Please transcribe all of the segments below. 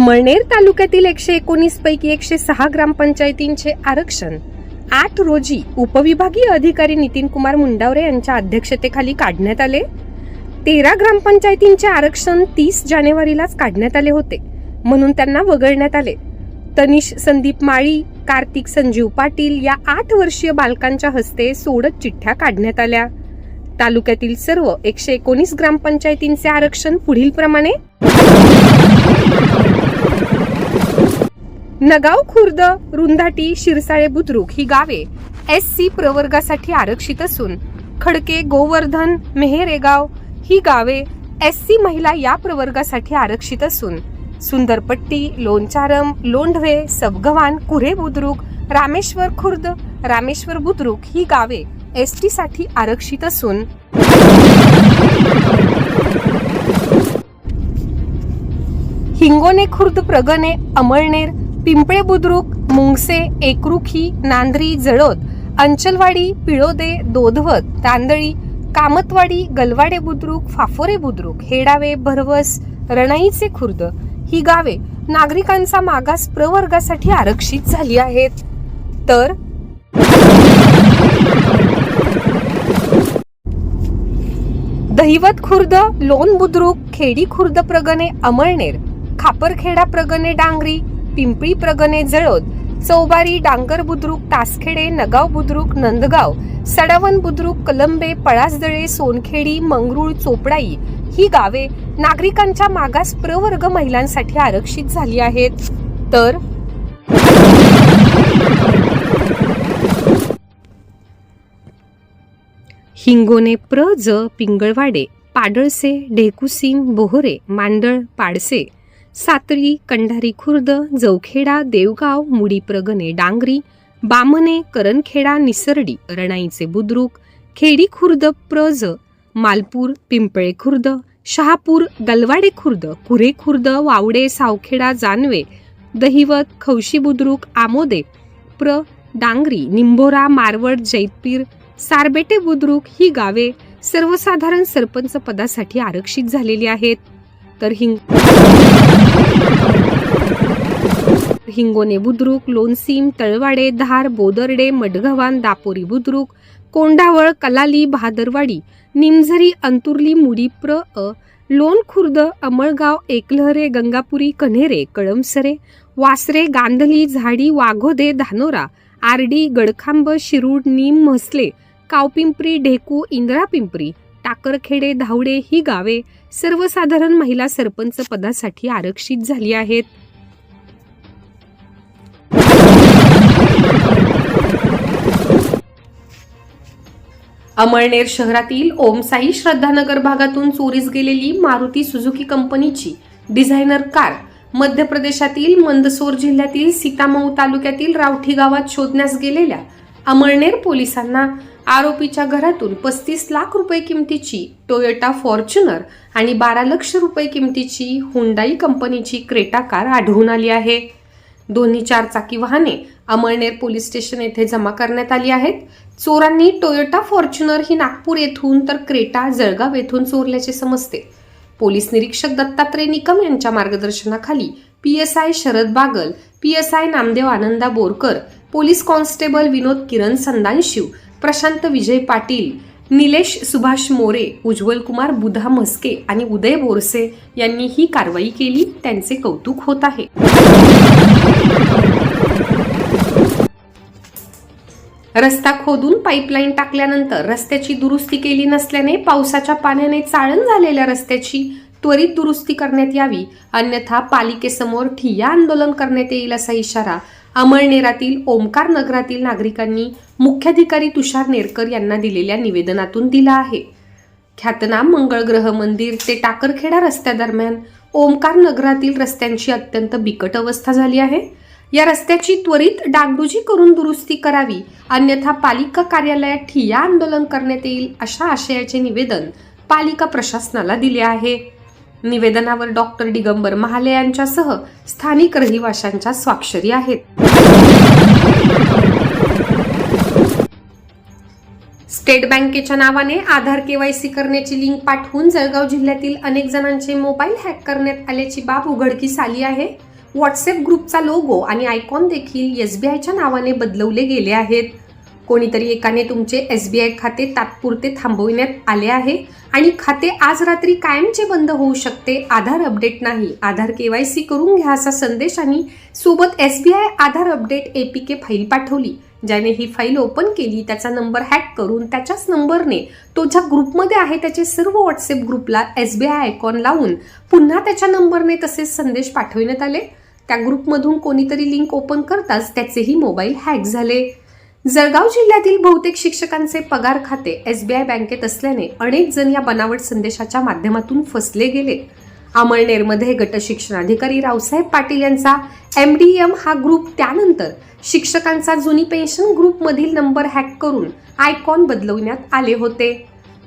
अमळनेर तालुक्यातील एकशे एकोणीस पैकी एकशे सहा ग्रामपंचायतींचे आरक्षण. आठ रोजी उपविभागीय अधिकारी नितीन कुमार मुंडावरे यांच्या अध्यक्षतेखाली काढण्यात आले. तेरा ग्रामपंचायतींचे आरक्षण तीस जानेवारीलाच काढण्यात आले होते म्हणून त्यांना वगळण्यात आले. तनिष संदीप माळी कार्तिक संजीव पाटील या आठ वर्षीय बालकांच्या हस्ते सोडत चिठ्ठ्या काढण्यात आल्या. तालुक्यातील सर्व एकशे एकोणीस ग्रामपंचायतींचे आरक्षण पुढील प्रमाणे नगाव खुर्द रुंदाटी शिरसाळे बुद्रुक ही गावे एस सी प्रवर्गासाठी आरक्षित असून खडके गोवर्धन मेहेरेगाव ही गावे एस सी महिला या प्रवर्गासाठी आरक्षित असून सुंदरपट्टी लोणचारम लोंढवे सबगव्हाण कुरे बुद्रुक रामेश्वर खुर्द रामेश्वर बुद्रुक ही गावे एस टी साठी आरक्षित असून हिंगोने खुर्द प्रगणे अमळनेर पिंपळे बुद्रुक मुंगसे एकरुखी नांद्री जळोद अंचलवाडी पिळोदे दोधवत तांदळी कामतवाडी गलवाडे बुद्रुक फाफोरे बुद्रुक हेडावे भरवस रणाईचे खुर्द ही गावे नागरिकांचा मागास प्रवर्गासाठी आरक्षित झाली आहेत. तर दहिवत खुर्द लोण बुद्रुक खेडी खुर्द प्रगणे अमळनेर खापरखेडा प्रगणे डांगरी पिंपळी प्रगणे जळोद चौबारी डांगर बुद्रुक तासखेडे नगाव बुद्रुक नंदगाव सडावन बुद्रुक कलंबे पळासदळे सोनखेडी मंगरुळ चोपडाई ही गावे नागरिकांच्या मागास प्रवर्ग महिलांसाठी आरक्षित झाली आहेत. तर हिंगोने प्र ज पिंगळवाडे पाडळसे ढेकुसिंग बोहरे मांडळ पाडसे सातरी कंढारी खुर्द जवखेडा देवगाव मुडी प्रगणे डांगरी बामणे करणखेडा निसर्डी रणाईचे बुद्रुक खेडी खुर्द प्रज मालपूर पिंपळे खुर्द शहापूर गलवाडे खुर्द कुरे खुर्द वावडे सावखेडा जानवे दहिवत खवशी बुद्रुक आमोदे प्र डांगरी निंभोरा मारवड जैतपीर सारबेटे बुद्रुक ही गावे सर्वसाधारण सरपंच पदासाठी आरक्षित झालेली आहेत. तर हिंग हिंगोने बुद्रुक लोणसीम तळवाडे धार बोदर्डे मडगव्हाण दापोरी बुद्रुक कोंढावळ कलाली बहादरवाडी निमझरी अंतुर्ली मुडीप्र अ लोण खुर्द अमळगाव एकलहरे गंगापुरी कन्हेरे कळमसरे वासरे गांधली झाडी वाघोदे धानोरा आरडी गडखांब शिरूड नीम म्हसले कावपिंपरी ढेकू इंद्रापिंपरी टाकरखेडे धावडे ही गावे सर्वसाधारण महिला सरपंच पदासाठी आरक्षित झाली आहेत. अमळनेर शहरातील ओमसाई श्रद्धानगर भागातून चोरीस गेलेली मारुती सुझुकी कंपनीची डिझायनर कार मध्य प्रदेशातील मंदसोर जिल्ह्यातील सीतामऊ तालुक्यातील रावठी गावात शोधण्यास गेलेल्या अमळनेर पोलिसांना आरोपीच्या घरातून पस्तीस लाख रुपये किमतीची टोयोटा फॉर्च्युनर आणि बारा लक्ष रुपये किमतीची हुंडाई कंपनीची क्रेटा कार आढळून आली आहे. दोन्ही चारचाकी वाहने अमळनेर पोलीस स्टेशन येथे जमा करण्यात आली आहेत. चोरांनी टोयोटा फॉर्च्युनर ही नागपूर येथून तर क्रेटा जळगाव येथून चोरल्याचे समजते. पोलीस निरीक्षक दत्तात्रय निकम यांच्या मार्गदर्शनाखाली P S I Sharad Bagal P S I Namdev Ananda Borkar police constable Vinod Kiran Sandanshiv Prashant Vijay Patil Nilesh Subhash More Ujjwal Kumar Budha Mhaske आणि उदय बोरसे यांनी ही कारवाई केली त्यांचे कौतुक होत आहे. रस्ता खोदून पाईपलाईन टाकल्यानंतर रस्त्याची दुरुस्ती केली नसल्याने पावसाच्या पाण्याने चाळण झालेल्या रस्त्याची त्वरित दुरुस्ती करण्यात यावी अन्यथा पालिकेसमोर ठिय्या आंदोलन करण्यात येईल असा इशारा अमळनेरातील ओमकार नगरातील नागरिकांनी मुख्याधिकारी तुषार नेरकर यांना दिलेल्या निवेदनातून दिला आहे. ख्यातनाम मंगळग्रह मंदिर ते टाकरखेडा रस्त्यादरम्यान ओमकार नगरातील रस्त्यांची अत्यंत बिकट अवस्था झाली आहे. या रस्त्याची त्वरित डागडुजी करून दुरुस्ती करावी अन्यथा पालिका कार्यालयात ठिय्या आंदोलन करण्यात येईल अशा आशयाचे निवेदन पालिका प्रशासनाला दिले आहे. निवेदनावर डॉक्टर दिगंबर महाले यांच्यासह स्थानिक रहिवाशांच्या स्वाक्षरी आहेत. स्टेट बँकेच्या नावाने आधार केवायसी करण्याची लिंक पाठवून जळगाव जिल्ह्यातील अनेक जणांचे मोबाईल हॅक करण्यात आल्याची बाब उघडकीस आली आहे. व्हॉट्सअप ग्रुपचा लोगो आणि आयकॉन देखील एस बी आयच्या नावाने बदलवले गेले आहेत. कोणीतरी एकाने तुमचे एस बी आय खाते तात्पुरते थांबविण्यात आले आहे. आणि खाते आज रात्री कायमचे बंद होऊ शकते आधार अपडेट नाही. आधार के वाय सी करून घ्या असा संदेश आणि सोबत S B I Aadhaar update A P K file पाठवली. ज्याने ही फाईल ओपन केली त्याचा नंबर हॅक करून त्याच्याच नंबरने तो ज्या ग्रुपमध्ये आहे त्याचे सर्व व्हॉट्सअप ग्रुपला एस बी आय आयकॉन लावून पुन्हा त्याच्या नंबरने तसेच संदेश पाठविण्यात आले. त्या ग्रुपमधून कोणीतरी लिंक ओपन करताच त्याचेही मोबाईल हॅक झाले. जळगाव जिल्ह्यातील बहुतेक शिक्षकांचे पगार खाते एस बी आय बँकेत असल्याने अनेक जण या बनावट संदेशाच्या माध्यमातून फसले गेले. अमळनेरमध्ये गट शिक्षणाधिकारी रावसाहेब पाटील यांचा एम डी एम हा ग्रुप त्यानंतर शिक्षकांचा जुनी पेन्शन ग्रुपमधील नंबर हॅक करून आयकॉन बदलवण्यात आले होते.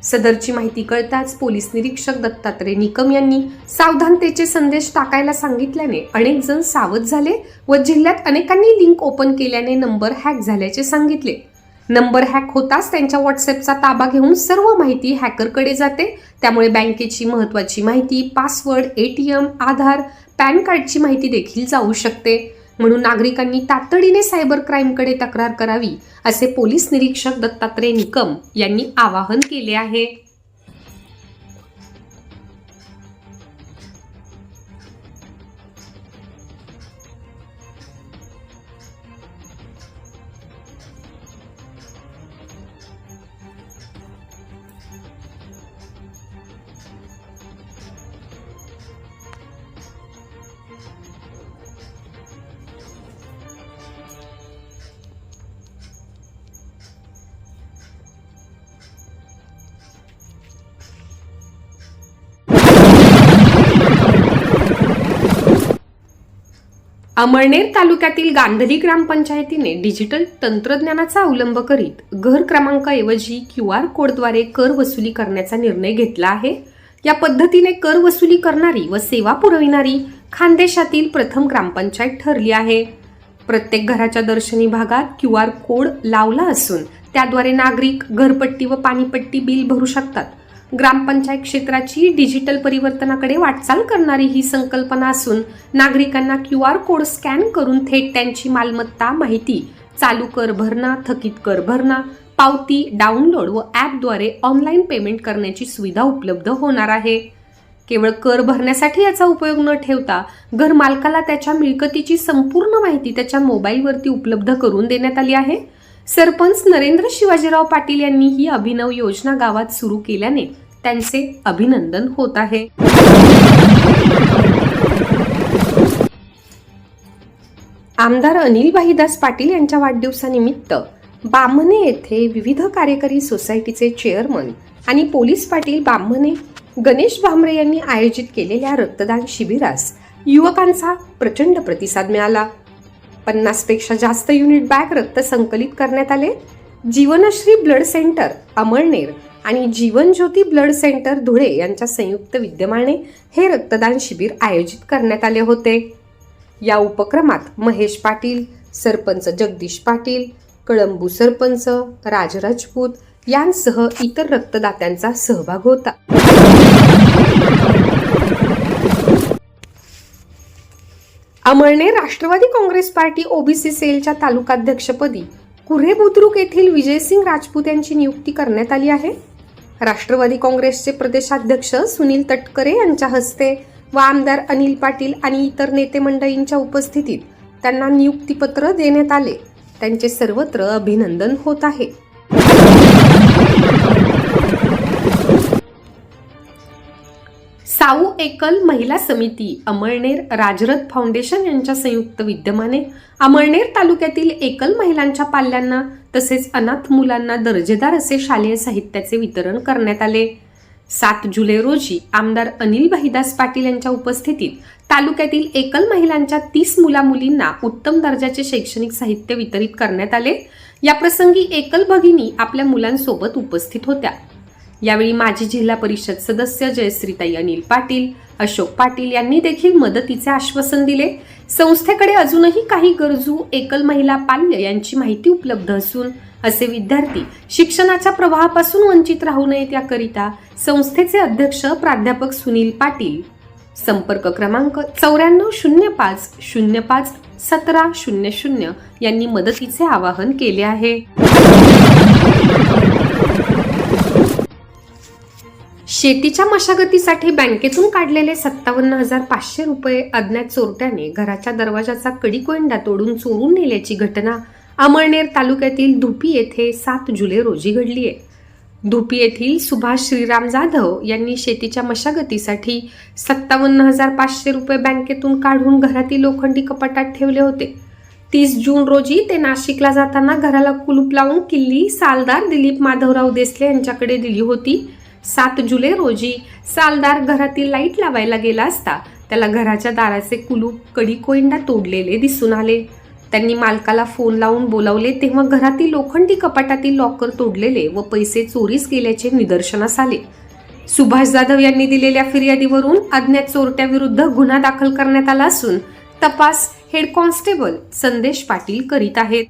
सदरची माहिती कळताच पोलीस निरीक्षक दत्तात्रय निकम यांनी सावधानतेचे संदेश टाकायला सांगितल्याने अनेक जण सावध झाले व जिल्ह्यात अनेकांनी लिंक ओपन केल्याने नंबर हॅक झाल्याचे सांगितले. नंबर हॅक होताच त्यांच्या व्हॉट्सअपचा ताबा घेऊन सर्व माहिती हॅकरकडे जाते. त्यामुळे बँकेची महत्वाची माहिती पासवर्ड एटीएम आधार पॅन कार्डची माहिती देखील जाऊ शकते. म्हणून नागरिकांनी तातडीने सायबर क्राईमकडे तक्रार करावी असे पोलीस निरीक्षक दत्तात्रय निकम यांनी आवाहन केले आहे. अमळनेर तालुक्यातील गांधली ग्रामपंचायतीने डिजिटल तंत्रज्ञानाचा अवलंब करीत घर क्रमांकाऐवजी क्यू आर कोडद्वारे कर वसुली करण्याचा निर्णय घेतला आहे. या पद्धतीने कर वसुली करणारी व सेवा पुरविणारी खानदेशातील प्रथम ग्रामपंचायत ठरली आहे. प्रत्येक घराच्या दर्शनी भागात क्यू आर कोड लावला असून त्याद्वारे नागरिक घरपट्टी व पाणीपट्टी बिल भरू शकतात. ग्रामपंचायत क्षेत्राची डिजिटल परिवर्तनाकडे वाटचाल करणारी ही संकल्पना असून नागरिकांना क्यू आर कोड स्कॅन करून थेट त्यांची मालमत्ता माहिती चालू कर भरणा थकीत कर भरणा पावती डाउनलोड व ॲपद्वारे ऑनलाईन पेमेंट करण्याची सुविधा उपलब्ध होणार आहे. केवळ कर भरण्यासाठी याचा उपयोग न ठेवता घरमालकाला त्याच्या मिळकतीची संपूर्ण माहिती त्याच्या मोबाईलवरती उपलब्ध करून देण्यात आली आहे. सरपंच नरेंद्र शिवाजीराव पाटील यांनी ही अभिनव योजना गावात सुरू केल्याने त्यांचे अभिनंदन होत आहे. आमदार अनिल भाईदास पाटील यांच्या वाढदिवसानिमित्त बामणे येथे विविध कार्यकारी सोसायटीचे चेअरमन आणि पोलीस पाटील बामणे गणेश भांबरे यांनी आयोजित केलेल्या रक्तदान शिबिरास युवकांचा प्रचंड प्रतिसाद मिळाला. पन्नासपेक्षा जास्त युनिट बॅग रक्त संकलित करण्यात आले. जीवनश्री ब्लड सेंटर अमळनेर आणि जीवन ज्योती ब्लड सेंटर धुळे यांच्या संयुक्त विद्यमाने हे रक्तदान शिबिर आयोजित करण्यात आले होते. या उपक्रमात महेश पाटील सरपंच जगदीश पाटील कळंबू सरपंच राज राजपूत यांसह इतर रक्तदात्यांचा सहभाग होता. Amalner Rashtravadi Congress party OBC सेलच्या तालुकाध्यक्षपदी कुर्हे बुद्रुक येथील विजयसिंग राजपूत यांची नियुक्ती करण्यात आली आहे. राष्ट्रवादी काँग्रेसचे प्रदेशाध्यक्ष सुनील तटकरे यांच्या हस्ते व आमदार अनिल पाटील आणि इतर नेते मंडळींच्या उपस्थितीत त्यांना नियुक्तीपत्र देण्यात आले. त्यांचे सर्वत्र अभिनंदन होत आहे. साऊ एकल महिला समिती अमळनेर राजरथ फाउंडेशन यांच्या संयुक्त विद्यमाने. अमळनेर तालुक्यातील एकल महिलांच्या पाल्यांना तसेच अनाथ मुलांना दर्जेदार असे शालेय साहित्याचे वितरण करण्यात आले. सात जुलै रोजी आमदार अनिल भाईदास पाटील यांच्या उपस्थितीत तालुक्यातील एकल महिलांच्या तीस मुला मुलींना उत्तम दर्जाचे शैक्षणिक साहित्य वितरित करण्यात आले. या प्रसंगी एकल भगिनी आपल्या मुलांसोबत उपस्थित होत्या. यावेळी माजी जिल्हा परिषद सदस्य जयश्रीताई अनिल पाटील अशोक पाटील यांनी देखील मदतीचे आश्वासन दिले. संस्थेकडे अजूनही काही गरजू एकल महिला पाल्य यांची माहिती उपलब्ध असून असे विद्यार्थी शिक्षणाच्या प्रवाहापासून वंचित राहू नयेत याकरिता संस्थेचे अध्यक्ष प्राध्यापक सुनील पाटील. संपर्क क्रमांक चौऱ्याण्णव शून्य पाच शून्य पाच सतरा शून्य शून्य यांनी मदतीचे आवाहन केले आहे. शेतीच्या मशागतीसाठी बँकेतून काढलेले सत्तावन्न हजार पाचशे रुपये अज्ञात चोरट्याने घराच्या दरवाजाचा कडीकोंडा तोडून चोरून नेल्याची घटना अमळनेर तालुक्यातील धुपी येथे सात जुलै रोजी घडली आहे धुपी येथील सुभाष श्रीराम जाधव यांनी शेतीच्या मशागतीसाठी सत्तावन्न हजार पाचशे रुपये बँकेतून काढून घरातील लोखंडी कपाटात ठेवले होते. तीस जून रोजी ते नाशिकला जाताना घराला कुलूप लावून किल्ली सालदार दिलीप माधवराव देसले यांच्याकडे दिली होती. सात जुलै रोजी सालदार घरातील लाइट लावायला गेला असता त्याला घराच्या दाराचे कुलूप कडी कोयंडा तोडलेले दिसून आले. त्यांनी मालकाला फोन लावून बोलावले तेव्हा घरातील लोखंडी कपाटातील लॉकर तोडलेले व पैसे चोरीस गेल्याचे निदर्शनास आले. सुभाष जाधव यांनी दिलेल्या फिर्यादीवरून अज्ञात चोरट्याविरुद्ध गुन्हा दाखल करण्यात आला असून तपास हेड कॉन्स्टेबल संदेश पाटील करीत आहेत.